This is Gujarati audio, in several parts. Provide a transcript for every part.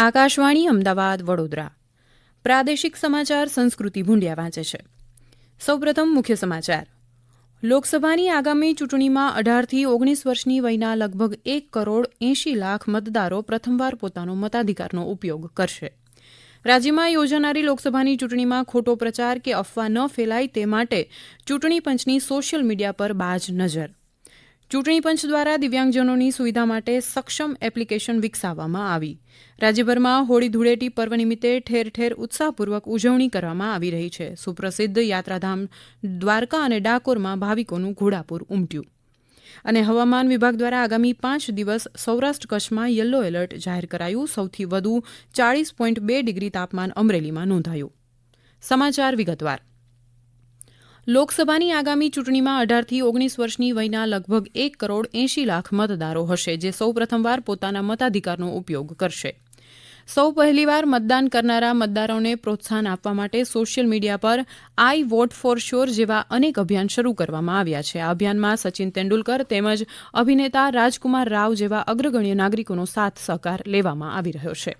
આકાશવાણી, અમદાવાદ, વડોદરા. પ્રાદેશિક સમાચાર સંસ્કૃતિ ભૂંડિયા વાંચે છે. સૌપ્રથમ મુખ્ય સમાચાર. લોકસભાની આગામી ચૂંટણીમાં અઢારથી ઓગણીસ વર્ષની વયના લગભગ એક કરોડ એંશી લાખ મતદારો પ્રથમવાર પોતાનો મતાધિકારનો ઉપયોગ કરશે. રાજ્યમાં યોજાનારી લોકસભાની ચૂંટણીમાં ખોટો પ્રચાર કે અફવા ન ફેલાય તે માટે ચૂંટણી પંચની સોશિયલ મીડિયા પર બાજ નજર. ચૂંટણી પંચ દ્વારા દિવ્યાંગજનોની સુવિધા માટે સક્ષમ એપ્લિકેશન વિકસાવવામાં આવી. રાજ્યભરમાં હોળી ધૂળેટી પર્વ નિમિત્તે ઠેર ઠેર ઉત્સાહપૂર્વક ઉજવણી કરવામાં આવી રહી છે. સુપ્રસિદ્ધ યાત્રાધામ દ્વારકા અને ડાકોરમાં ભાવિકોનું ઘોડાપૂર ઉમટ્યું. અને હવામાન વિભાગ દ્વારા આગામી પાંચ દિવસ સૌરાષ્ટ્ર કચ્છમાં યલો એલર્ટ જાહેર કરાયું. સૌથી વધુ ચાળીસ પોઈન્ટ બે ડિગ્રી તાપમાન અમરેલીમાં નોંધાયું. સમાચાર વિગતવાર. લોકસભાની આગામી ચૂંટણીમાં અઢારથી ઓગણીસ વર્ષની વયના લગભગ એક કરોડ એંશી લાખ મતદારો હશે, જે સૌ પ્રથમવાર પોતાના મતાધિકારનો ઉપયોગ કરશે. સૌ પહેલીવાર મતદાન કરનારા મતદારોને પ્રોત્સાહન આપવા માટે સોશિયલ મીડિયા પર આઈ વોટ ફોર શ્યોર જેવા અનેક અભિયાન શરૂ કરવામાં આવ્યા છે. આ અભિયાનમાં સચિન તેંડુલકર તેમજ અભિનેતા રાજકુમાર રાવ જેવા અગ્રગણ્ય નાગરિકોનો સાથ સહકાર લેવામાં આવી રહ્યો છે.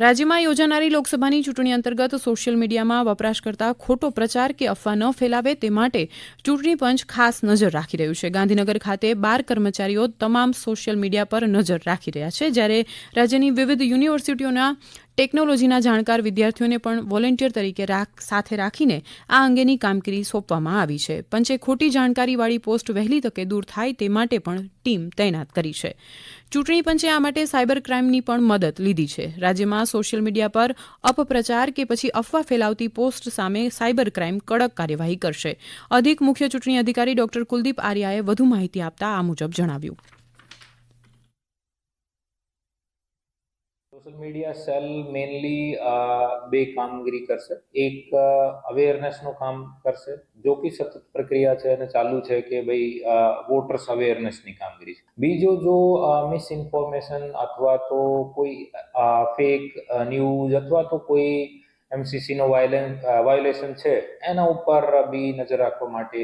રાજ્યમાં યોજાનારી લોકસભાની ચૂંટણી અંતર્ગત સોશિયલ મીડિયામાં વપરાશકર્તા ખોટો પ્રચાર કે અફવા ન ફેલાવે તે માટે ચૂંટણી પંચ ખાસ નજર રાખી રહ્યું છે. ગાંધીનગર ખાતે બાર કર્મચારીઓ તમામ સોશિયલ મીડિયા પર નજર રાખી રહ્યા છે, જ્યારે રાજ્યની વિવિધ યુનિવર્સિટીઓના ટેકનોલોજીના જાણકાર વિદ્યાર્થીઓને પણ વોલેન્ટિયર તરીકે સાથે રાખીને આ અંગેની કામગીરી સોંપવામાં આવી છે. પંચે ખોટી જાણકારીવાળી પોસ્ટ વહેલી તકે દૂર થાય તે માટે પણ ટીમ તૈનાત કરી છે. ચૂંટણી પંચે આ માટે સાયબર ક્રાઇમની પણ મદદ લીધી છે. રાજ્યમાં સોશિયલ મીડિયા પર અપપ્રચાર કે પછી અફવા ફેલાવતી પોસ્ટ સામે સાયબર ક્રાઇમ કડક કાર્યવાહી કરશે. અધિક મુખ્ય ચૂંટણી અધિકારી ડોક્ટર કુલદીપ આર્યાએ વધુ માહિતી આપતા આ મુજબ જણાવ્યું. સોશિયલ મીડિયા સેલ મેનલી બે કામગીરી કરશે. એક અવેરનેસનું કામ કરશે, જો કે સતત પ્રક્રિયા છે અને ચાલુ છે કે ભાઈ વોટર્સ અવેરનેસની કામગીરી છે. બીજો જો મિસ ઇન્ફોર્મેશન અથવા તો કોઈ ફેક ન્યૂઝ અથવા તો કોઈ એમસીસીનો વાયોલેશન છે, એના ઉપર બી નજર રાખવા માટે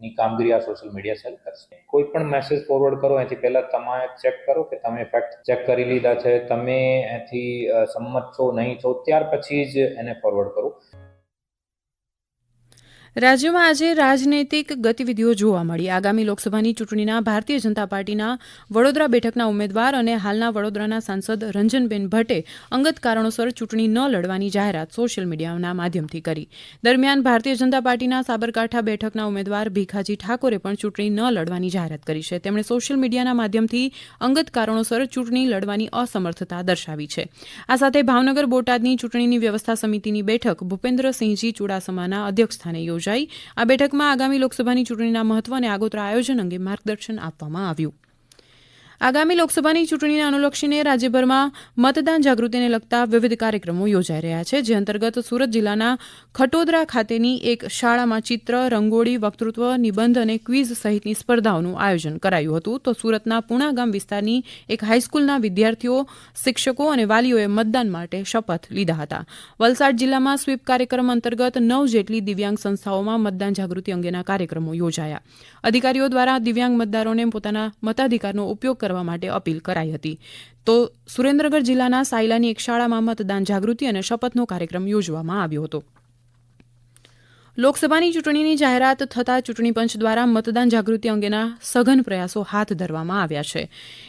ની કામગીરી આ સોશિયલ મીડિયા સેલ કરશે. કોઈ પણ મેસેજ ફોરવર્ડ કરો, એથી પહેલા તમે ચેક કરો કે તમે ફેક્ટ ચેક કરી લીધા છે, તમે એથી સંમત છો, નહીં છો, ત્યાર પછી જ એને ફોરવર્ડ કરો. રાજ્યમાં આજે રાજનૈતિક ગતિવિધિઓ જોવા મળી. આગામી લોકસભાની ચૂંટણીના ભારતીય જનતા પાર્ટીના વડોદરા બેઠકના ઉમેદવાર અને હાલના વડોદરાના સાંસદ રંજનબેન ભટ્ટે અંગત કારણોસર ચૂંટણી ન લડવાની જાહેરાત સોશિયલ મીડિયાના માધ્યમથી કરી. દરમિયાન ભારતીય જનતા પાર્ટીના સાબરકાંઠા બેઠકના ઉમેદવાર ભીખાજી ઠાકોરે પણ ચૂંટણી ન લડવાની જાહેરાત કરી છે. તેમણે સોશિયલ મીડિયાના માધ્યમથી અંગત કારણોસર ચૂંટણી લડવાની અસમર્થતા દર્શાવી છે. આ સાથે ભાવનગર બોટાદની ચૂંટણીની વ્યવસ્થા સમિતિની બેઠક ભૂપેન્દ્રસિંહજી ચુડાસમાના અધ્યક્ષસ્થાને યોજાઈ આ બેઠકમાં આગામી લોકસભાની ચૂંટણીના મહત્વ અને આગોતરા આયોજન અંગે માર્ગદર્શન આપવામાં આવ્યું. આગામી લોકસભાની ચૂંટણીને અનુલક્ષીને રાજ્યભરમાં મતદાન જાગૃતિને લગતા વિવિધ કાર્યક્રમો યોજાઈ રહ્યા છે, જે અંતર્ગત સુરત જિલ્લાના ખટોદરા ખાતેની એક શાળામાં ચિત્ર, રંગોળી, વક્તૃત્વ, નિબંધ અને ક્વિઝ સહિતની સ્પર્ધાઓનું આયોજન કરાયું હતું. તો સુરતના પુણા ગામ વિસ્તારની એક હાઈસ્કૂલના વિદ્યાર્થીઓ, શિક્ષકો અને વાલીઓએ મતદાન માટે શપથ લીધા હતા. વલસાડ જિલ્લામાં સ્વીપ કાર્યક્રમ અંતર્ગત નવ જેટલી દિવ્યાંગ સંસ્થાઓમાં મતદાન જાગૃતિ અંગેના કાર્યક્રમો યોજાયા. અધિકારીઓ દ્વારા દિવ્યાંગ મતદારોને પોતાના મતાધિકારનો ઉપયોગ કરવા માટે અપીલ કરાઈ હતી. તો સુરેન્દ્રનગર જિલ્લાના સાયલાની એક શાળામાં મતદાન જાગૃતિ અને શપથનો કાર્યક્રમ યોજવામાં આવ્યો હતો. લોકસભાની ચૂંટણીની જાહેરાત થતાં ચૂંટણી પંચ દ્વારા મતદાન જાગૃતિ અંગેના સઘન પ્રયાસો હાથ ધરવામાં આવ્યા છે.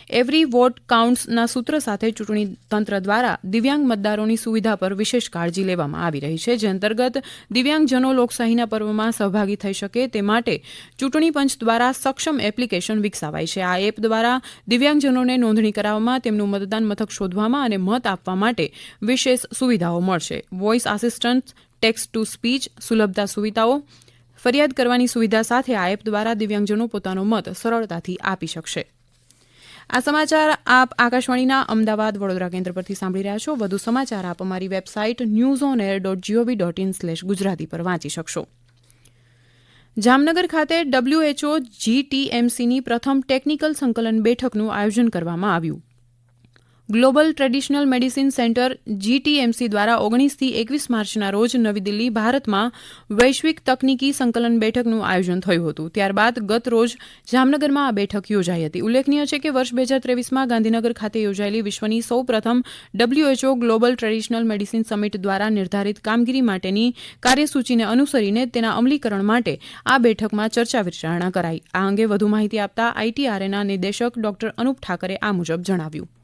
એવરી વોટ કાઉન્ટ્સના સૂત્ર સાથે ચૂંટણી તંત્ર દ્વારા દિવ્યાંગ મતદારોની સુવિધા પર વિશેષ કાળજી લેવામાં આવી રહી છે. જે અંતર્ગત દિવ્યાંગજનો લોકશાહીના પર્વમાં સહભાગી થઈ શકે તે માટે ચૂંટણી પંચ દ્વારા સક્ષમ એપ્લિકેશન વિકસાવાઈ છે. આ એપ દ્વારા દિવ્યાંગજનોને નોંધણી કરાવવામાં, તેમનું મતદાન મથક શોધવામાં અને મત આપવા માટે વિશેષ સુવિધાઓ મળશે. Voice assistant text to speech, સુલભતા સુવિધાઓ, ફરિયાદ કરવાની સુવિધા સાથે આ એપ દ્વારા દિવ્યાંગજનો પોતાનો મત સરળતાથી આપી શકશે. આ સમાચાર આપ આકાશવાણીના અમદાવાદ વડોદરા કેન્દ્ર પરથી સાંભળી રહ્યા છો. વધુ સમાચાર આપ અમારી website news on air dot GOV dot in slash Gujarati પર વાંચી શકશો જામનગર ખાતે ડબ્લ્યુએચઓ જીટીએમસીની પ્રથમ ટેકનિકલ સંકલન બેઠકનું આયોજન કરવામાં આવ્યું. Global traditional medicine centre GTMC દ્વારા ઓગણીસથી એકવીસ માર્ચના રોજ નવી દિલ્હી ભારતમાં વૈશ્વિક તકનીકી સંકલન બેઠકનું આયોજન થયું હતું. ત્યારબાદ ગત રોજ જામનગરમાં આ બેઠક યોજાઈ હતી. ઉલ્લેખનીય છે કે વર્ષ બે હજાર ત્રેવીસમાં ગાંધીનગર ખાતે યોજાયેલી વિશ્વની સૌ પ્રથમ WHO global traditional medicine summit દ્વારા નિર્ધારિત કામગીરી માટેની કાર્યસૂચિને અનુસરીને તેના અમલીકરણ માટે આ બેઠકમાં ચર્ચા વિચારણા કરાઈ. આ અંગે વધુ માહિતી આપતા આઈટીઆરએના નિદેશક ડોક્ટર અનુપ ઠાકરે આ મુજબ જણાવ્યું.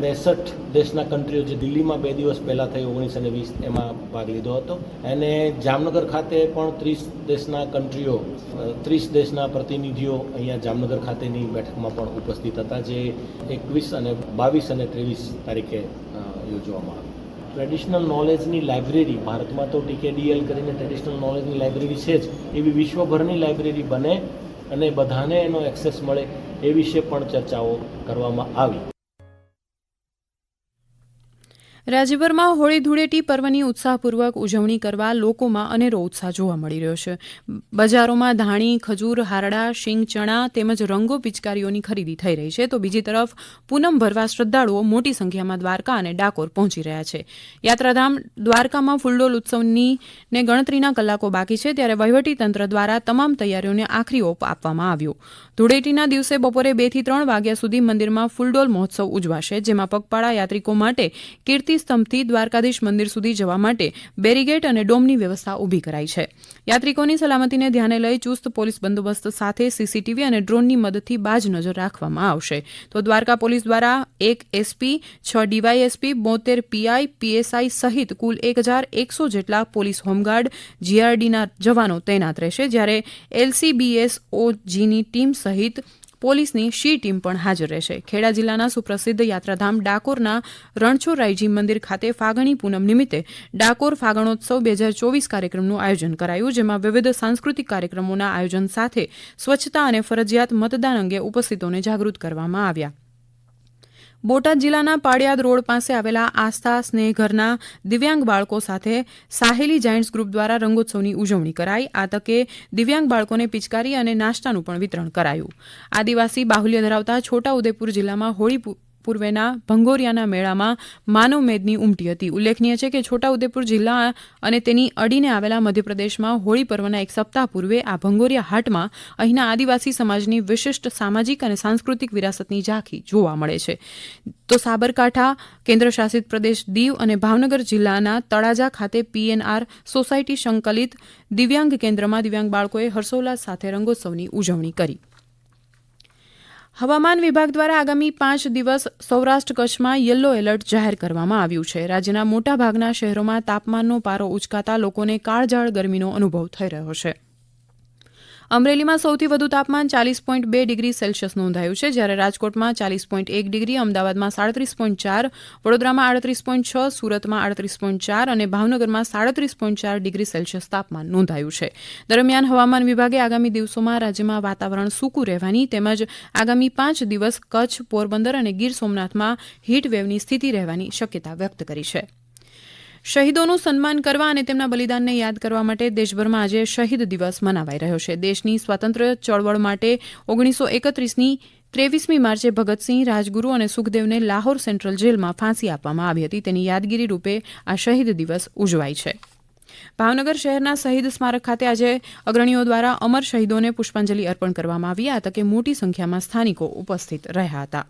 ત્રેસઠ દેશના કન્ટ્રીઓ જે દિલ્હીમાં બે દિવસ પહેલાં થઈ ઓગણીસ અને વીસ, એમાં ભાગ લીધો હતો. અને જામનગર ખાતે પણ ત્રીસ દેશના કન્ટ્રીઓ ત્રીસ દેશના પ્રતિનિધિઓ અહીંયા જામનગર ખાતેની બેઠકમાં પણ ઉપસ્થિત હતા, જે એકવીસ અને બાવીસ અને ત્રેવીસ તારીખે યોજવામાં આવી. ટ્રેડિશનલ નોલેજની લાઇબ્રેરી ભારતમાં તો ટીકેડીએલ કરીને ટ્રેડિશનલ નોલેજની લાઇબ્રેરી છે જ. એવી વિશ્વભરની લાઇબ્રેરી બને અને બધાને એનો એક્સેસ મળે એ વિશે પણ ચર્ચાઓ કરવામાં આવી. રાજ્યભરમાં હોળી ધૂળેટી પર્વની ઉત્સાહપૂર્વક ઉજવણી કરવા લોકોમાં અનેરો ઉત્સાહ જોવા મળી રહ્યો છે. બજારોમાં ધાણી, ખજૂર, હારડા, શીંગ, ચણા તેમજ રંગો પિચકારીઓની ખરીદી થઈ રહી છે. તો બીજી તરફ પૂનમ ભરવા શ્રદ્ધાળુઓ મોટી સંખ્યામાં દ્વારકા અને ડાકોર પહોંચી રહ્યા છે. યાત્રાધામ દ્વારકામાં ફૂલડોલ ઉત્સવની ને ગણતરીના કલાકો બાકી છે ત્યારે વહીવટીતંત્ર દ્વારા તમામ તૈયારીઓને આખરી ઓપ આપવામાં આવ્યો. ધૂળેટીના દિવસે બપોરે બેથી ત્રણ વાગ્યા સુધી મંદિરમાં ફૂલડોલ મહોત્સવ ઉજવાશે, જેમાં પગપાળા યાત્રિકો માટે કીર્તિ સ્તંભથી દ્વારકાધીશ મંદિર સુધી જવા માટે બેરીગેટ અને ડોમની વ્યવસ્થા ઊભી કરાઈ છે. યાત્રિકોની સલામતીને ધ્યાને લઈ ચુસ્ત પોલીસ બંદોબસ્ત સાથે સીસીટીવી અને ડ્રોનની મદદથી બાજ નજર રાખવામાં આવશે. તો દ્વારકા પોલીસ દ્વારા એક એસપી, છ ડીવાયએસપી, બોતેર પીઆઈ, પીએસઆઈ સહિત કુલ એક હજાર એકસો જેટલા પોલીસ હોમગાર્ડ, જીઆરડીના જવાનો તૈનાત રહેશે. જ્યારે એલસીબીએસઓજીની ટીમ સહિત પોલીસની શી ટીમ પણ હાજર રહેશે. ખેડા જિલ્લાના સુપ્રસિદ્ધ યાત્રાધામ ડાકોરના રણછોડરાયજી મંદિર ખાતે ફાગણી પૂનમ નિમિત્તે ડાકોર ફાગણોત્સવ બે હજાર ચોવીસ કાર્યક્રમનું આયોજન કરાયું, જેમાં વિવિધ સાંસ્કૃતિક કાર્યક્રમોના આયોજન સાથે સ્વચ્છતા અને ફરજિયાત મતદાન અંગે ઉપસ્થિતોને જાગૃત કરવામાં આવ્યા. બોટાદ જિલ્લાના પાડિયાદ રોડ પાસે આવેલા આસ્થા સ્નેહઘરના દિવ્યાંગ બાળકો સાથે સાહેલી જાયન્ટ્સ ગ્રુપ દ્વારા રંગોત્સવની ઉજવણી કરાઈ. આ તકે દિવ્યાંગ બાળકોને પિચકારી અને નાસ્તાનું પણ વિતરણ કરાયું. આદિવાસી બાહુલ્ય ધરાવતા છોટા ઉદેપુર જિલ્લામાં હોળી પૂર્વેના ભંગોરિયાના મેળામાં માનવ મેદની ઉમટી હતી. ઉલ્લેખનીય છે કે છોટા ઉદેપુર જિલ્લા અને તેની અડીને આવેલા મધ્યપ્રદેશમાં હોળી પર્વના એક સપ્તાહ પૂર્વે આ ભંગોરિયા હાટમાં અહીંના આદિવાસી સમાજની વિશિષ્ટ સામાજિક અને સાંસ્કૃતિક વિરાસતની ઝાંખી જોવા મળે છે. તો સાબરકાંઠા, કેન્દ્રશાસિત પ્રદેશ દીવ અને ભાવનગર જિલ્લાના તળાજા ખાતે પીએનઆર સોસાયટી સંકલિત દિવ્યાંગ કેન્દ્રમાં દિવ્યાંગ બાળકોએ હર્ષોલ્લાસ સાથે રંગોત્સવની ઉજવણી કરી. હવામાન વિભાગ દ્વારા આગામી પાંચ દિવસ સૌરાષ્ટ્ર કચ્છમાં યલો એલર્ટ જાહેર કરવામાં આવ્યું છે. રાજ્યના મોટાભાગના શહેરોમાં તાપમાનનો પારો ઉચકાતા લોકોને કાળઝાળ ગરમીનો અનુભવ થઈ રહ્યો છે. અમરેલીમાં સૌથી વધુ તાપમાન ચાલીસ પોઈન્ટ બે ડિગ્રી સેલ્સિયસ નોંધાયું છે. જ્યારે રાજકોટમાં ચાલીસ પોઈન્ટ એક ડિગ્રી, અમદાવાદમાં સાડત્રીસ પોઈન્ટ ચાર, વડોદરામાં આડત્રીસ પોઈન્ટ છ, સુરતમાં આડત્રીસ પોઈન્ટ ચાર અને ભાવનગરમાં સાડત્રીસ પોઈન્ટ ચાર ડિગ્રી સેલ્સિયસ તાપમાન નોંધાયું છે. દરમિયાન હવામાન વિભાગે આગામી દિવસોમાં રાજ્યમાં વાતાવરણ સૂકું રહેવાની તેમજ આગામી પાંચ દિવસ કચ્છ, પોરબંદર અને ગીર સોમનાથમાં હીટવેવની સ્થિતિ રહેવાની શક્યતા વ્યક્ત કરી છે. શહીદોનું સન્માન કરવા અને તેમના બલિદાનને યાદ કરવા માટે દેશભરમાં આજે શહીદ દિવસ મનાવાઈ રહ્યો છે. દેશની સ્વાતંત્ર્ય ચળવળ માટે ઓગણીસો એકત્રીસની ત્રેવીસમી માર્ચે ભગતસિંહ, રાજગુરુ અને સુખદેવને લાહોર સેન્ટ્રલ જેલમાં ફાંસી આપવામાં આવી હતી. તેની યાદગીરી રૂપે આ શહીદ દિવસ ઉજવાય છે. ભાવનગર શહેરના શહીદ સ્મારક ખાતે આજે અગ્રણીઓ દ્વારા અમર શહીદોને પુષ્પાંજલિ અર્પણ કરવામાં આવી. આ તકે મોટી સંખ્યામાં સ્થાનિકો ઉપસ્થિત રહ્યા હતા.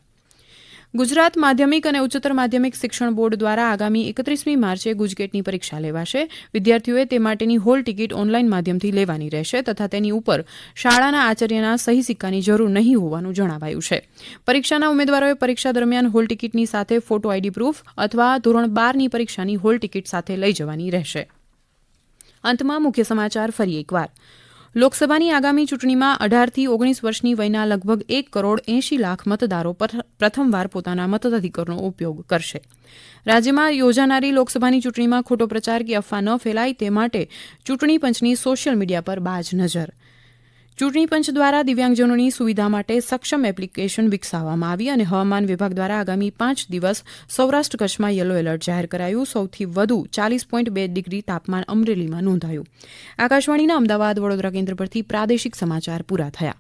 ગુજરાત માધ્યમિક અને ઉચ્ચતર માધ્યમિક શિક્ષણ બોર્ડ દ્વારા આગામી એકત્રીસમી માર્ચે ગુજકેટની પરીક્ષા લેવાશે. વિદ્યાર્થીઓએ તે માટેની હોલ ટિકિટ ઓનલાઈન માધ્યમથી લેવાની રહેશે તથા તેની ઉપર શાળાના આચાર્યના સહી સિક્કાની જરૂર નહીં હોવાનું જણાવાયું છે. પરીક્ષાના ઉમેદવારોએ પરીક્ષા દરમિયાન હોલ ટિકિટની સાથે ફોટો આઈડી પ્રૂફ અથવા ધોરણ બારની પરીક્ષાની હોલ ટિકિટ સાથે લઈ જવાની રહેશે. અંતમાં મુખ્ય સમાચાર ફરી એકવાર. લોકસભાની આગામી ચૂંટણીમાં અઢારથી ઓગણીસ વર્ષની વયના લગભગ એક કરોડ એંશી લાખ મતદારો પર- પ્રથમવાર પોતાના મતાધિકારનો ઉપયોગ કરશે. રાજ્યમાં યોજાનારી લોકસભાની ચૂંટણીમાં ખોટો પ્રચાર કે અફવા ન ફેલાય તે માટે ચૂંટણી પંચની સોશિયલ મીડિયા પર બાજ નજર. ચૂંટણી પંચ દ્વારા દિવ્યાંગજનોની સુવિધા માટે સક્ષમ એપ્લિકેશન વિકસાવવામાં આવી અને હવામાન વિભાગ દ્વારા આગામી પાંચ દિવસ સૌરાષ્ટ્ર કચ્છમાં યલો એલર્ટ જાહેર કરાયું. સૌથી વધુ ચાલીસ પોઈન્ટ બે ડિગ્રી તાપમાન અમરેલીમાં નોંધાયું. આકાશવાણીના અમદાવાદ વડોદરા કેન્દ્ર પરથી પ્રાદેશિક સમાચાર પૂરા થયા.